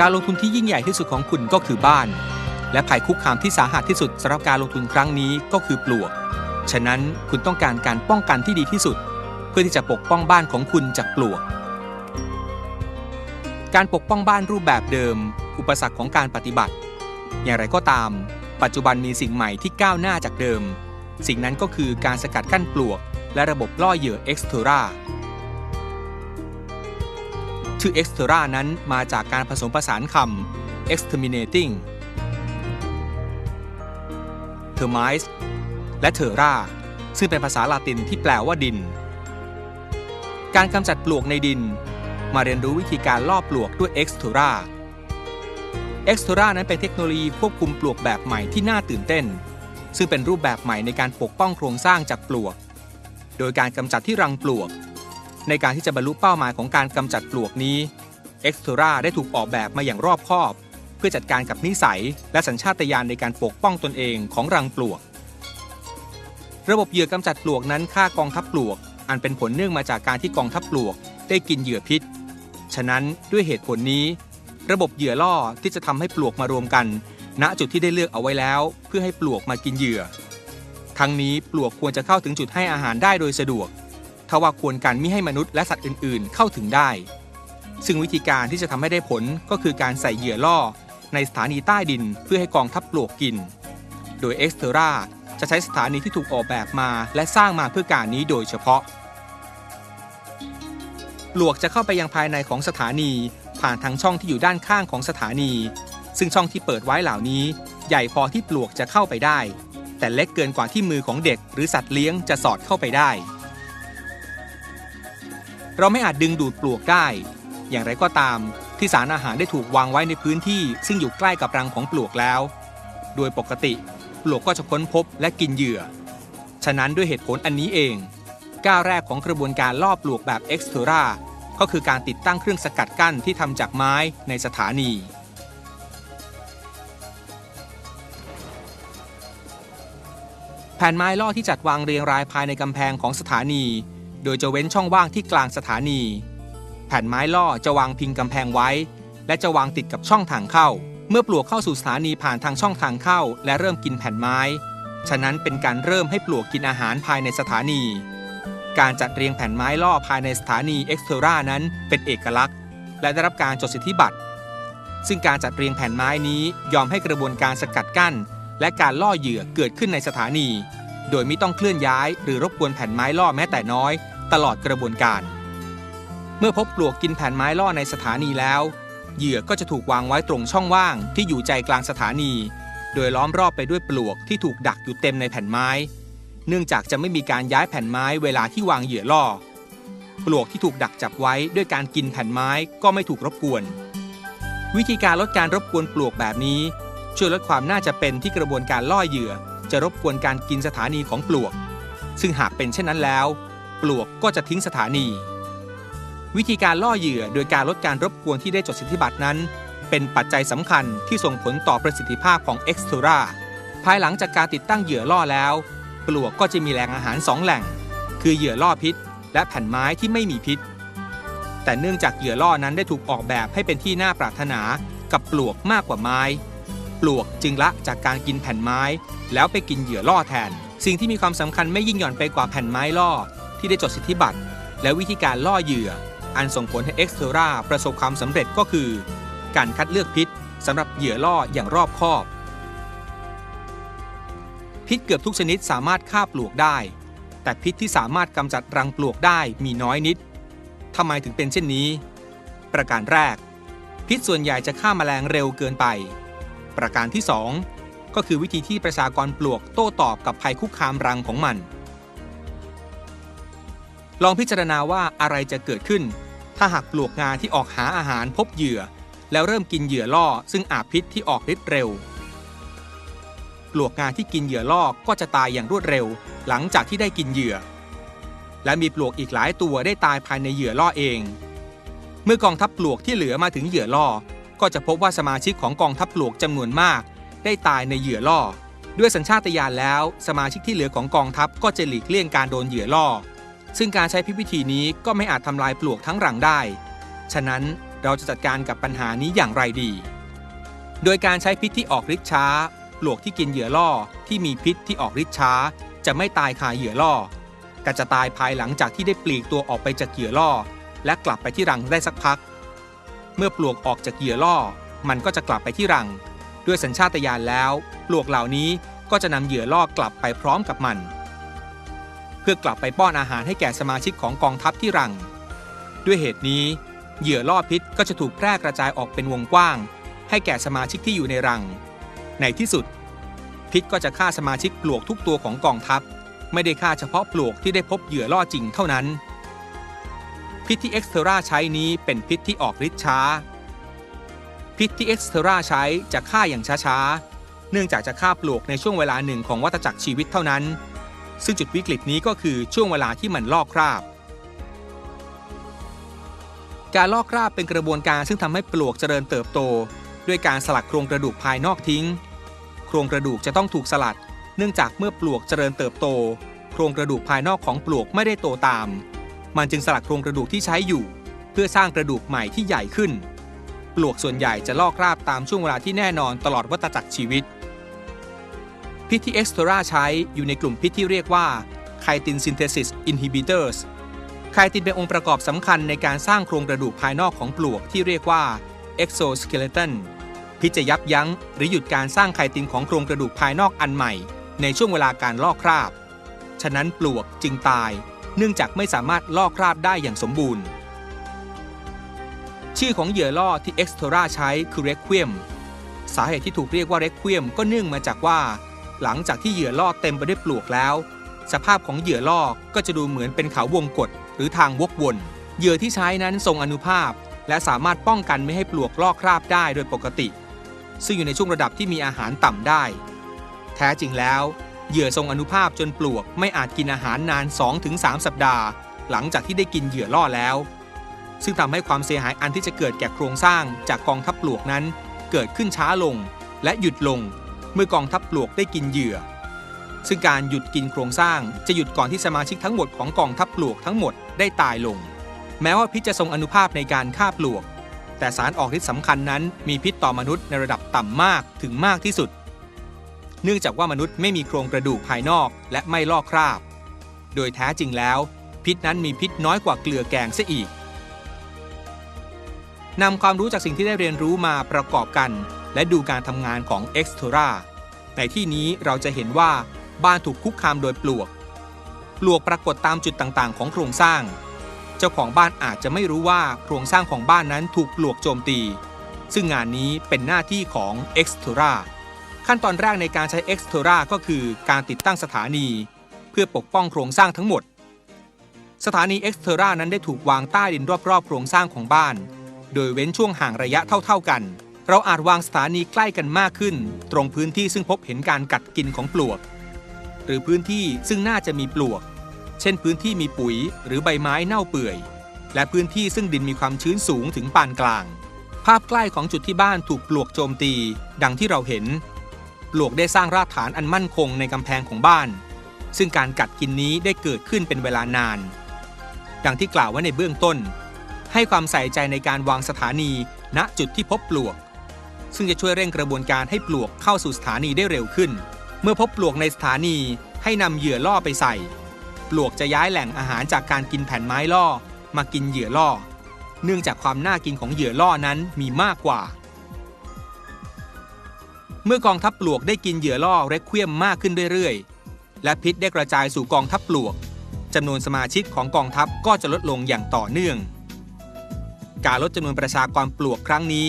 การลงทุนที่ยิ่งใหญ่ที่สุดของคุณก็คือบ้าน และภัยคุกคามที่สาหัสที่สุดสำหรับการลงทุนครั้งนี้ก็คือปลวก ฉะนั้นคุณต้องการการป้องกันที่ดีที่สุด เพื่อที่จะปกป้องบ้านของคุณจากปลวก การปกป้องบ้านรูปแบบเดิม อุปสรรคของการปฏิบัติ อย่างไรก็ตาม ปัจจุบันมีสิ่งใหม่ที่ก้าวหน้าจากเดิม สิ่งนั้นก็คือการสกัดกั้นปลวก และระบบล่อเหยื่อ e x t e r a ชื่อ Extra นั้นมาจากการผสมผสานคำ exterminating termites และ terra ซึ่งเป็นภาษาลาตินที่แปลว่าดิน การกำจัดปลวกในดิน มาเรียนรู้วิธีการล่อปลวกด้วย Extra Extra นั้นเป็นเทคโนโลยีควบคุมปลวกแบบใหม่ที่น่าตื่นเต้น ซึ่งเป็นรูปแบบใหม่ในการปกป้องโครงสร้างจากปลวก โดยการกำจัดที่รังปลวก ในการที่จะบรรลุเป้าหมายของการกำจัดปลวกนี้ e x t e r a ได้ถูกออกแบบมาอย่างรอบคอบ เพื่อจัดการกับนิสัย และสัญชาตญาณในการปกป้องตนเองของรังปลวก ระบบเหยื่อกำจัดปลวกนั้นฆ่ากองทัพปลวก อันเป็นผลเนื่องมาจากการที่กองทัพปลวก ได้กินเหยื่อพิษ ฉะนั้นด้วยเหตุผลนี้ ระบบเหยื่อล่อที่จะทำให้ปลวกมารวมกัน ณจุดที่ได้เลือกเอาไว้แล้ว เพื่อให้ปลวกมากินเหยื่อ ทั้งนี้ปลวกควรจะเข้าถึงจุดให้อาหารได้โดยสะดวก ทว่าควรกันมิให้มนุษย์และสัตว์อื่นๆ เข้าถึงได้ ซึ่งวิธีการที่จะทำให้ได้ผลก็คือการใส่เหยื่อล่อ ในสถานีใต้ดินเพื่อให้กองทัพปลวกกิน โดยเอ็กซ์เทราจะใช้สถานีที่ถูกออกแบบมาและสร้างมาเพื่อการนี้โดยเฉพาะปลวกจะเข้าไปยังภายในของสถานี ผ่านทางช่องที่อยู่ด้านข้างของสถานี ซึ่งช่องที่เปิดไว้เหล่านี้ ใหญ่พอที่ปลวกจะเข้าไปได้ แต่เล็กเกินกว่าที่มือของเด็ก หรือสัตว์เลี้ยงจะสอดเข้าไปได้ เราไม่อาจดึงดูดปลวกได้ อย่างไรก็ตาม ที่สารอาหารได้ถูกวางไว้ในพื้นที่ ซึ่งอยู่ใกล้กับรังของปลวกแล้ว โดยปกติ ปลวกก็จะค้นพบและกินเหยื่อ ฉะนั้นด้วยเหตุผลอันนี้เอง ก้าวแรกของกระบวนการล่อปลวกแบบเอ็กซ์เทราก็คือการติดตั้งเครื่องสกัดกั้นที่ทำจากไม้ในสถานีแผ่นไม้ล่อที่จัดวางเรียงรายภายในกำแพงของสถานี โดยจะเว้นช่องว่างที่กลางสถานี แผ่นไม้ล่อจะวางพิงกำแพงไว้ และจะวางติดกับช่องทางเข้า เมื่อปลวกเข้าสู่สถานีผ่านทางช่องทางเข้า และเริ่มกินแผ่นไม้ ฉะนั้นเป็นการเริ่มให้ปลวกกินอาหารภายในสถานี การจัดเรียงแผ่นไม้ล่อภายในสถานีเอ็กซ์เทรานั้นเป็นเอกลักษณ์ และได้รับการจดสิทธิบัตร ซึ่งการจัดเรียงแผ่นไม้นี้ยอมให้กระบวนการสกัดกั้น และการล่อเหยื่อเกิดขึ้นในสถานีโดยไม่ต้องเคลื่อนย้ายหรือรบกวนแผ่นไม้ล่อแม้แต่น้อย ตลอดกระบวนการ เมื่อพบปลวกกินแผ่นไม้ล่อในสถานีแล้ว เหยื่อก็จะถูกวางไว้ตรงช่องว่างที่อยู่ใจกลางสถานี โดยล้อมรอบไปด้วยปลวกที่ถูกดักอยู่เต็มในแผ่นไม้ เนื่องจากจะไม่มีการย้ายแผ่นไม้เวลาที่วางเหยื่อล่อ ปลวกที่ถูกดักจับไว้ด้วยการกินแผ่นไม้ก็ไม่ถูกรบกวน วิธีการลดการรบกวนปลวกแบบนี้ ช่วยลดความน่าจะเป็นที่กระบวนการล่อเหยื่อ จะรบกวนการกินสถานีของปลวก ซึ่งหากเป็นเช่นนั้นแล้ว ปลวกก็จะทิ้งสถานี วิธีการล่อเหยื่อโดยการลดการรบกวนที่ได้จดสิทธิบัตรนั้น เป็นปัจจัยสำคัญที่ส่งผลต่อประสิทธิภาพของ e x t e r a ภายหลังจากการติดตั้งเหยื่อล่อแล้ว ปลวกก็จะมีแหล่งอาหารสองแหล่ง คือเหยื่อล่อพิษ และแผ่นไม้ที่ไม่มีพิษ แต่เนื่องจากเหยื่อล่อนั้นได้ถูกออกแบบให้เป็นที่น่าปรารถนากับปลวกมากกว่าไม้ ปลวกจึงละจากการกินแผ่นไม้ แล้วไปกินเหยื่อล่อแทน สิ่งที่มีความสำคัญไม่ยิ่งหย่อนไปกว่าแผ่นไม้ล่อ ที่ได้จดสิทธิบัตร และวิธีการล่อเหยื่อ อันส่งผลให้ e x t e r a ประสบความสำเร็จก็คือ การคัดเลือกพิษสำหรับเหยื่อล่ออย่างรอบคอบ พิษเกือบทุกชนิดสามารถฆ่าปลวกได้ แต่พิษที่สามารถกำจัดรังปลวกได้มีน้อยนิดทำไมถึงเป็นเช่นนี้ ประการแรก พิษส่วนใหญ่จะฆ่าแมลงเร็วเกินไป ประการที่ 2 ก็คือวิธีที่ประชากรปลวกโต้ตอบกับภัยคุกคามรังของมัน ลองพิจารณาว่าอะไรจะเกิดขึ้น ถ้าหากปลวกงาที่ออกหาอาหารพบเหยื่อ แล้วเริ่มกินเหยื่อล่อ ซึ่งอาจพิษที่ออกฤทธิ์เร็ว ปลวกงาที่กินเหยื่อล่อก็จะตายอย่างรวดเร็ว หลังจากที่ได้กินเหยื่อ และมีปลวกอีกหลายตัวได้ตายภายในเหยื่อล่อเอง เมื่อกองทัพปลวกที่เหลือมาถึงเหยื่อล่อ ก็จะพบว่าสมาชิกของกองทัพปลวกจำนวนมาก ได้ตายในเหยื่อล่อ ด้วยสัญชาตญาณแล้ว สมาชิกที่เหลือของกองทัพก็จะหลีกเลี่ยงการโดนเหยื่อล่อ ซึ่งการใช้พิวิธีนี้ก็ไม่อาจทำลายปลวกทั้งรังได้ ฉะนั้นเราจะจัดการกับปัญหานี้อย่างไรดี โดยการใช้พิษที่ออกฤทธิ์ช้า ปลวกที่กินเหยื่อล่อที่มีพิษที่ออกฤทธิ์ช้า จะไม่ตายคาเหยื่อล่อ แต่จะตายภายหลังจากที่ได้ปลีกตัวออกไปจากเหยื่อล่อ และกลับไปที่รังได้สักพัก เมื่อปลวกออกจากเหยื่อล่อ มันก็จะกลับไปที่รัง ด้วยสัญชาตญาณแล้ว ปลวกเหล่านี้ก็จะนำเหยื่อล่อกลับไปพร้อมกับมัน เพื่อกลับไปป้อนอาหารให้แก่สมาชิกของกองทัพที่รัง ด้วยเหตุนี้เหยื่อล่อพิษก็จะถูกแพร่กระจายออกเป็นวงกว้าง ให้แก่สมาชิกที่อยู่ในรัง ในที่สุด พิษก็จะฆ่าสมาชิกปลวกทุกตัวของกองทัพ ไม่ได้ฆ่าเฉพาะปลวกที่ได้พบเหยื่อล่อจริงเท่านั้น พิษที่เอ็กซ์เทราใช้นี้เป็นพิษที่ออกฤทธิ์ช้า พิษที่เอ็กซ์เทราใช้จะฆ่าอย่างช้าๆ เนื่องจากจะฆ่าปลวกในช่วงเวลาหนึ่งของวัฏจักรชีวิตเท่านั้น ซึ่งจุดวิกฤตนี้ก็คือช่วงเวลาที่มันลอกคราบ การลอกคราบเป็นกระบวนการซึ่งทำให้ปลวกเจริญเติบโต ด้วยการสลัดโครงกระดูกภายนอกทิ้ง โครงกระดูกจะต้องถูกสลัด เนื่องจากเมื่อปลวกเจริญเติบโต โครงกระดูกภายนอกของปลวกไม่ได้โตตาม มันจึงสลัดโครงกระดูกที่ใช้อยู่ เพื่อสร้างกระดูกใหม่ที่ใหญ่ขึ้น ปลวกส่วนใหญ่จะลอกคราบตามช่วงเวลาที่แน่นอนตลอดวัฏจักรชีวิต พิษที่เอ็กซ์โทราใช้อยู่ในกลุ่มพิษที่เรียกว่าไคตินซินเทซิสอินฮิบิเตอร์สไคตินเป็นองค์ประกอบสำคัญในการสร้างโครงกระดูกภายนอกของปลวกที่เรียกว่า exoskeleton พิษจะยับยั้งหรือหยุดการสร้างไคตินของโครงกระดูกภายนอกอันใหม่ ในช่วงเวลาการลอกคราบ ฉะนั้นปลวกจึงตาย เนื่องจากไม่สามารถลอกคราบได้อย่างสมบูรณ์ ชื่อของเหยื่อล่อที่เอ็กซ์โทราใช้คือ Requiem สาเหตุที่ถูกเรียกว่า Requiem ก็เนื่องมาจากว่า หลังจากที่เหยื่อล่อเต็มไปด้วยปลวกแล้ว สภาพของเหยื่อล่อก็จะดูเหมือนเป็นเขาวงกฏหรือทางวกวนเหยื่อที่ใช้นั้นทรงอนุภาพ และสามารถป้องกันไม่ให้ปลวกลอกคราบได้โดยปกติ ซึ่งอยู่ในช่วงระดับที่มีอาหารต่ำได้ แท้จริงแล้วเหยื่อทรงอนุภาพจนปลวกไม่อาจกินอาหารนาน 2-3 สัปดาห์ หลังจากที่ได้กินเหยื่อล่อแล้ว ซึ่งทำให้ความเสียหายอันที่จะเกิดแก่โครงสร้างจากกองทัพปลวกนั้น เกิดขึ้นช้าลงและหยุดลง เมื่อกองทัพปลวกได้กินเหยื่อ ซึ่งการหยุดกินโครงสร้างจะหยุดก่อนที่สมาชิกทั้งหมดของกองทัพปลวกทั้งหมดได้ตายลง แม้ว่าพิษจะทรงอนุภาพในการฆ่าปลวก แต่สารออกฤทธิ์สำคัญนั้น มีพิษต่อมนุษย์ในระดับต่ำมากถึงมากที่สุด เนื่องจากว่ามนุษย์ไม่มีโครงกระดูกภายนอกและไม่ลอกคราบ โดยแท้จริงแล้ว พิษนั้นมีพิษน้อยกว่าเกลือแกงเสียอีกนำความรู้จากสิ่งที่ได้เรียนรู้มาประกอบกัน และดูการทำงานของ e x t o r a ในที่นี้เราจะเห็นว่าบ้านถูกคุกคามโดยปลวก ปลวกปรากฏตามจุดต่างๆ ของโครงสร้าง เจ้าของบ้านอาจจะไม่รู้ว่าโครงสร้างของบ้านนั้นถูกปลวกโจมตี ซึ่งงานนี้เป็นหน้าที่ของ e x t o r a ขั้นตอนแรกในการใช้ e x t o r a ก็คือการติดตั้งสถานี เพื่อปกป้องโครงสร้างทั้งหมด สถานี e x t o r a นั้นได้ถูกวางใต้ดินรอบๆ โครงสร้างของบ้าน โดยเว้นช่วงห่างระยะเท่าๆกัน เราอาจวางสถานีใกล้กันมากขึ้น ตรงพื้นที่ซึ่งพบเห็นการกัดกินของปลวก หรือพื้นที่ซึ่งน่าจะมีปลวก เช่นพื้นที่มีปุ๋ยหรือใบไม้เน่าเปื่อย และพื้นที่ซึ่งดินมีความชื้นสูงถึงปานกลาง ภาพใกล้ของจุดที่บ้านถูกปลวกโจมตี ดังที่เราเห็น ปลวกได้สร้างรากฐานอันมั่นคงในกำแพงของบ้าน ซึ่งการกัดกินนี้ได้เกิดขึ้นเป็นเวลานาน ดังที่กล่าวไว้ในเบื้องต้น ให้ความใส่ใจในการวางสถานีณจุดที่พบปลวก ซึ่งจะช่วยเร่งกระบวนการให้ปลวกเข้าสู่สถานีได้เร็วขึ้น เมื่อพบปลวกในสถานีให้นำเหยื่อล่อไปใส่ ปลวกจะย้ายแหล่งอาหารจากการกินแผ่นไม้ล่อ มากินเหยื่อล่อ เนื่องจากความน่ากินของเหยื่อล่อนั้นมีมากกว่า เมื่อกองทัพปลวกได้กินเหยื่อล่อเรคเวียมมากขึ้นเรื่อยๆ และพิษได้กระจายสู่กองทัพปลวกจำนวนสมาชิกของกองทัพก็จะลดลงอย่างต่อเนื่อง การลดจำนวนประชากรปลวกครั้งนี้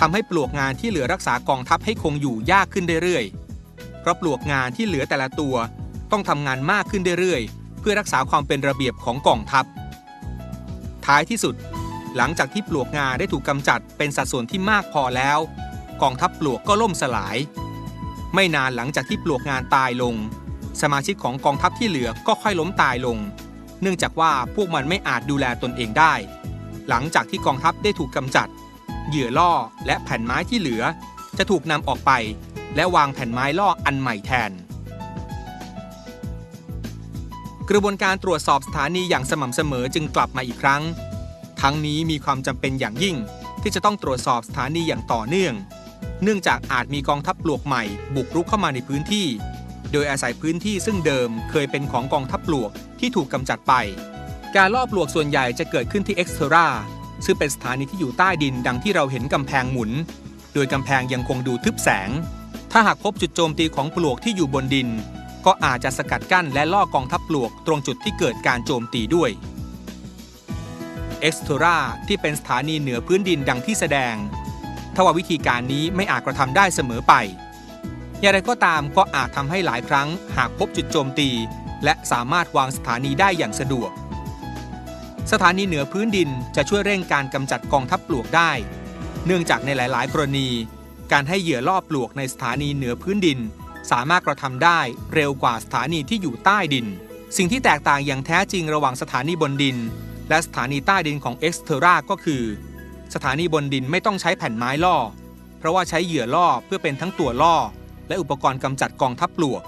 ทำให้ปลวกงานที่เหลือรักษากองทัพให้คงอยู่ยากขึ้นเรื่อยๆ เพราะปลวกงานที่เหลือแต่ละตัว ต้องทำงานมากขึ้นเรื่อยๆ เพื่อรักษาความเป็นระเบียบของกองทัพ ท้ายที่สุด หลังจากที่ปลวกงาได้ถูกกำจัดเป็นสัดส่วนที่มากพอแล้ว กองทัพปลวกก็ล่มสลาย ไม่นานหลังจากที่ปลวกงานตายลง สมาชิกของกองทัพที่เหลือก็ค่อยล้มตายลง เนื่องจากว่าพวกมันไม่อาจดูแลตนเองได้ หลังจากที่กองทัพได้ถูกกำจัด เหยื่อล่อและแผ่นไม้ที่เหลือ จะถูกนำออกไป และวางแผ่นไม้ล่ออันใหม่แทน กระบวนการตรวจสอบสถานีอย่างสม่ำเสมอจึงกลับมาอีกครั้ง ทั้งนี้มีความจำเป็นอย่างยิ่งที่จะต้องตรวจสอบสถานีอย่างต่อเนื่อง เนื่องจากอาจมีกองทัพปลวกใหม่บุกรุกเข้ามาในพื้นที่ โดยอาศัยพื้นที่ซึ่งเดิมเคยเป็นของกองทัพปลวกที่ถูกกำจัดไป การล่อปลวกส่วนใหญ่จะเกิดขึ้นที่เอ็กซ์เทรา ซึ่งเป็นสถานีที่อยู่ใต้ดินดังที่เราเห็นกำแพงหมุน โดยกำแพงยังคงดูทึบแสง ถ้าหากพบจุดโจมตีของปลวกที่อยู่บนดิน ก็อาจจะสกัดกั้นและล่อกองทัพปลวกตรงจุดที่เกิดการโจมตีด้วยเอ็กซ์เทราที่เป็นสถานีเหนือพื้นดินดังที่แสดงทว่าวิธีการนี้ไม่อาจกระทำได้เสมอไป อย่างไรก็ตามก็อาจทำให้หลายครั้งหากพบจุดโจมตี และสามารถวางสถานีได้อย่างสะดวก สถานีเหนือพื้นดินจะช่วยเร่งการกำจัดกองทัพปลวกได้ เนื่องจากในหลาย ๆ กรณี การให้เหยื่อล่อปลวกในสถานีเหนือพื้นดิน สามารถกระทำได้เร็วกว่าสถานีที่อยู่ใต้ดิน สิ่งที่แตกต่างอย่างแท้จริงระหว่างสถานีบนดิน และสถานีใต้ดินของ e x t e r a ก็คือ สถานีบนดินไม่ต้องใช้แผ่นไม้ล่อ เพราะว่าใช้เหยื่อล่อเพื่อเป็นทั้งตัวล่อ และอุปกรณ์กำจัดกองทัพปลวก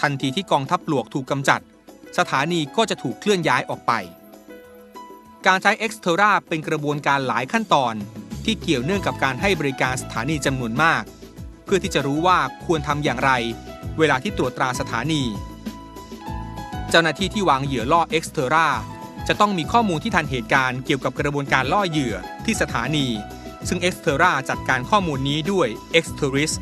ทันทีที่กองทัพปลวกถูกกำจัด สถานีก็จะถูกเคลื่อนย้ายออกไป การใช้ e x t e r a เป็นกระบวนการหลายขั้นตอน ที่เกี่ยวเนื่องกับการให้บริการสถานีจำนวนมาก เพื่อที่จะรู้ว่าควรทำอย่างไร เวลาที่ตรวจตราสถานี เจ้าหน้าที่ที่วางเหยื่อล่อ e x t e r a จะต้องมีข้อมูลที่ทันเหตุการณ์เกี่ยวกับกระบวนการล่อเหยื่อที่สถานี ซึ่ง e x t e r a จัดการข้อมูลนี้ด้วย e x t e r i s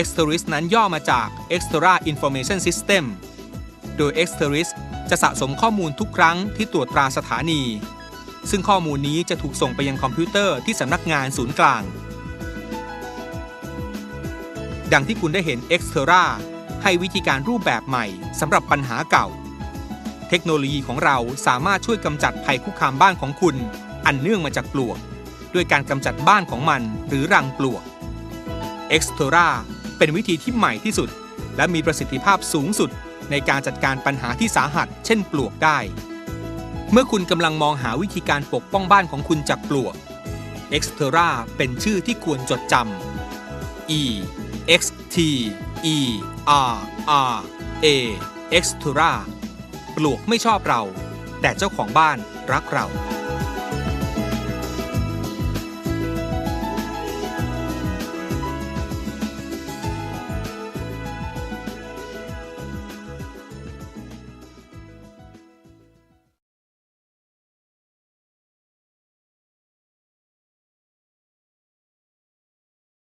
e x t e r i s นั้นย่อมาจาก Extra Information System โดย e x t e r i s จะสะสมข้อมูลทุกครั้งที่ตรวจตราสถานี ซึ่งข้อมูลนี้จะถูกส่งไปยังคอมพิวเตอร์ที่สำนักงานศูนย์กลาง ดังที่คุณได้เห็น Extra ให้วิธีการรูปแบบใหม่สำหรับปัญหาเก่า เทคโนโลยีของเราสามารถช่วยกำจัดภัยคุกคามบ้านของคุณ อันเนื่องมาจากปลวก ด้วยการกำจัดบ้านของมันหรือรังปลวก Extra เป็นวิธีที่ใหม่ที่สุด และมีประสิทธิภาพสูงสุด ในการจัดการปัญหาที่สาหัส เช่นปลวกได้ เมื่อคุณกำลังมองหาวิธีการปกป้องบ้านของคุณจากปลวก Extra เป็นชื่อที่ควรจดจำ E X T E R R A Extra ปลวกไม่ชอบเรา แต่เจ้าของบ้านรักเรา